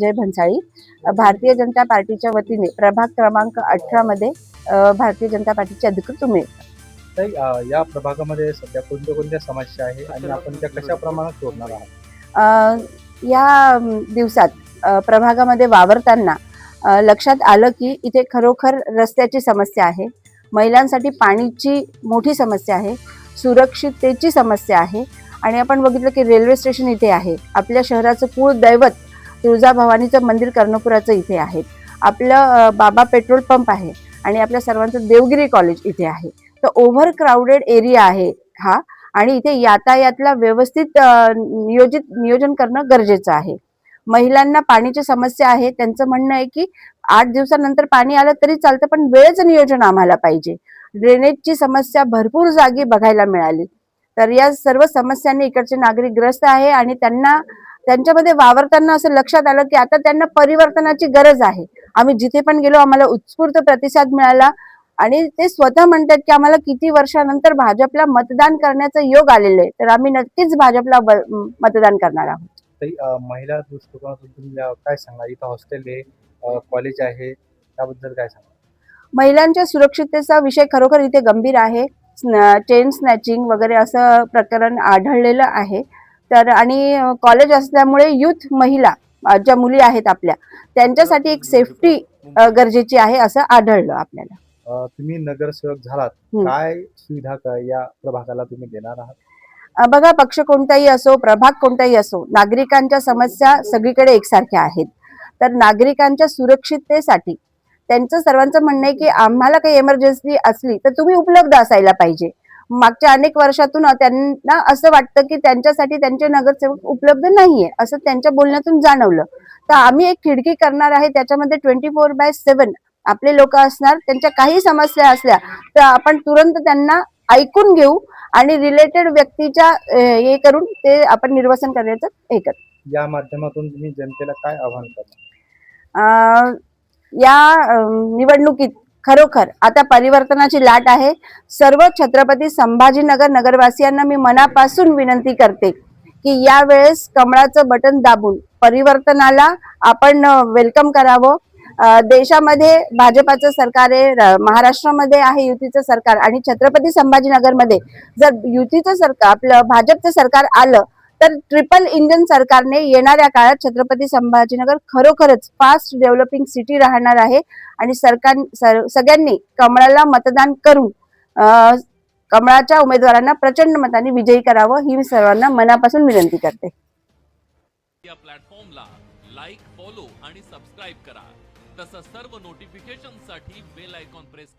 जय भन्साळी अ, भारतीय जनता पार्टीच्या वतीने प्रभाग क्रमांक अठरा मध्ये भारतीय जनता पार्टीचे अधिकृत उमेदवार. या प्रभागामध्ये सध्या कोणत्या कोणत्या समस्या आहे आणि आपण त्या कशा प्रमाणात सोडणार आहात? या दिवसात प्रभागामध्ये वावरताना लक्षात आलं की इथे खरोखर रस्त्याची समस्या आहे महिलांसाठी पाणीची मोठी समस्या आहे सुरक्षिततेची समस्या आहे आणि आपण बघितलं की रेल्वे स्टेशन इथे आहे. आपल्या शहराचं कुळ दैवत तुळजाभवानीचं मंदिर कर्णपुराचं इथे आहे. आपलं बाबा पेट्रोल पंप आहे आणि आपल्या सर्वांचं देवगिरी कॉलेज इथे आहे. तर ओव्हर क्राऊडेड एरिया आहे हा आणि इथे यातायातला व्यवस्थित नियोजित नियोजन करणं गरजेचं आहे. महिलांना पाण्याची समस्या आहे. त्यांचं म्हणणं आहे की आठ दिवसानंतर पाणी आलं तरी चालतं पण वेळेचं नियोजन आम्हाला पाहिजे. ड्रेनेजची समस्या भरपूर जागी बघायला मिळाली. तर या सर्व समस्यांनी इकडचे नागरिक ग्रस्त आहे आणि त्यांना त्यांच्यामध्ये वावरताना असं लक्षात आलं की आता त्यांना परिवर्तनाची गरज आहे. आम्ही जिथे पण गेलो आम्हाला उत्स्फूर्त प्रतिसाद मिळाला आणि ते स्वतः म्हणतात की आम्हाला किती वर्षानंतर भाजपला मतदान करण्याचं योग आलेलं आहे. तर आम्ही नक्कीच भाजपला मतदान करणार आहोत. महिला दृष्टिकोनातून काय सांगा इथं हॉस्टेल आहे कॉलेज आहे त्याबद्दल काय सांगा महिलांच्या सुरक्षिततेचा विषय खरोखर इथे गंभीर आहे. चेन स्नॅचिंग वगैरे असं प्रकरण आढळलेलं आहे. तर आणि कॉलेज असल्यामुळे युथ महिला ज्या मुली आहेत आपल्या त्यांच्यासाठी एक सेफ्टी गरजेची आहे असं आढळलं आपल्याला. तुम्ही नगरसेवक झालात. काय सुविधा काय या प्रभागाला तुम्ही देणार आहात? बघा पक्ष कोणताही असो प्रभाग कोणताही असो नागरिकांच्या समस्या सगळीकडे एकसारख्या आहेत. तर नागरिकांच्या सुरक्षिततेसाठी त्यांचं सर्वांचं म्हणणं आहे की आम्हाला काही एमर्जन्सी असली तर तुम्ही उपलब्ध असायला पाहिजे. मागच्या अनेक वर्षातून त्यांना असं वाटतं की त्यांच्यासाठी त्यांचे नगरसेवक उपलब्ध नाहीये असं त्यांच्या बोलण्यातून जाणवलं. तर आम्ही एक खिडकी करणार आहे त्याच्यामध्ये ट्वेंटी फोर बाय सेव्हन आपले लोक असणार त्यांच्या काही समस्या असल्या तर आपण तुरंत त्यांना ऐकून घेऊ आणि रिलेटेड व्यक्तीच्या हे करून ते आपण निर्वसन करण्याचं हे कर या माध्यमातून तुम्ही जनतेला काय आव्हान अ, या निवडणुकीत खरोखर आता परिवर्तनाची लाट आहे. सर्व छत्रपती संभाजीनगर नगरवासियांना मी मनापासून विनंती करते की यावेळेस कमळाचं बटन दाबून परिवर्तनाला आपण वेलकम करावं. देशामध्ये भाजपाचं सरकार आहे महाराष्ट्रामध्ये आहे युतीचं सरकार आणि छत्रपती संभाजीनगरमध्ये जर युतीचं सरकार आपलं भाजपचं सरकार आलं तर ट्रिपल इंजन सरकारने येणाऱ्या काळात छत्रपती संभाजीनगर खरोखरच फास्ट डेव्हलपिंग सिटी राहणार आहे. आणि सरकार सर- सगळ्यांनी कमळाला मतदान करून कमळाच्या उमेदवारांना प्रचंड मताने विजयी करावं ही मी सर्वांना मनापासून विनंती करते. या प्लॅटफॉर्मला लाईक फॉलो आणि सबस्क्राईब करा. तसंच सर्व नोटिफिकेशनसाठी बेल आयकॉन प्रेस